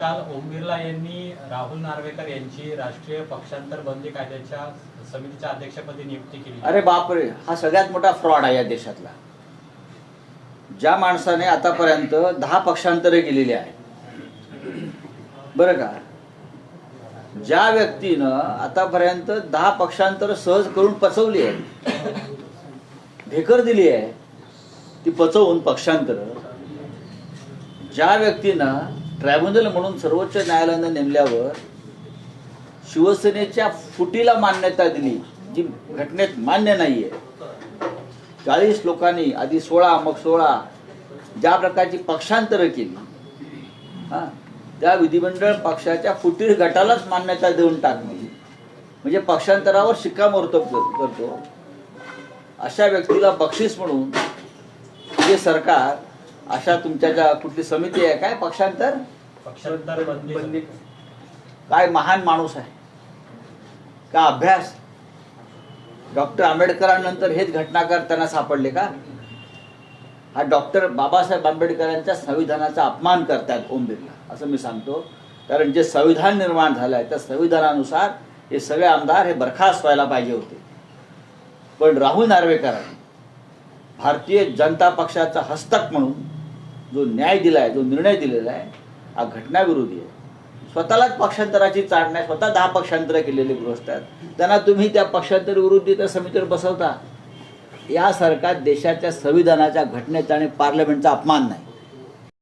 काल ओम बिर्ला यांनी राहुल नार्वेकर यांची राष्ट्रीय पक्षांतर बंदी कायद्याच्या समितीच्या अध्यक्षपदी नियुक्ती केली. अरे बापरे हा सगळ्यात मोठा फ्रॉड आहे या देशातला. ज्या माणसाने आतापर्यंत दहा पक्षांतरे केलेली आहे बरं का? ज्या व्यक्तीनं आतापर्यंत दहा पक्षांतर सहज करून पचवली आहे ढेकर दिली आहे ती पचवून पक्षांतर. ज्या व्यक्तीनं ट्रायब्युनल म्हणून सर्वोच्च न्यायालयानं नेमल्यावर शिवसेनेच्या फुटीला मान्यता दिली जी घटनेत मान्य नाहीये. चाळीस लोकांनी आधी सोळा मग सोळा ज्या प्रकारची पक्षांतरं केली हा त्या विधिमंडळ पक्षाच्या फुटीर गटालाच मान्यता देऊन टाकली. म्हणजे पक्षांतरावर शिक्कामोर्तब करतो. अशा व्यक्तीला बक्षीस म्हणून जे सरकार अशा तुमच्या ज्या कुठली समिती आहे काय पक्षांतर? पक्षांतर बंदी. काय महान माणूस आहे. का अभ्यास? डॉक्टर आंबेडकरांनंतर हेच घटनाकार त्यांना सापडले का? हा डॉक्टर बाबासाहेब आंबेडकरांच्या संविधानाचा अपमान करतात ओम बिर्ला असं मी सांगतो. कारण जे संविधान निर्माण झालं आहे त्या संविधानानुसार हे सगळे आमदार हे बरखास्त व्हायला पाहिजे होते. पण राहुल नार्वेकरांनी भारतीय जनता पक्षाचा हस्तक म्हणून जो न्याय दिला आहे जो निर्णय दिलेला आहे हा घटनाविरोधी आहे. स्वतःलाच पक्षांतराची चाट नाही स्वतः दहा पक्षांतर केलेले गृहस्थ आहेत. त्यांना तुम्ही त्या पक्षांतर विरोधी त्या समितीवर बसवता. या सरकार देशाच्या संविधानाच्या घटनेचा आणि पार्लमेंटचा अपमान नाही.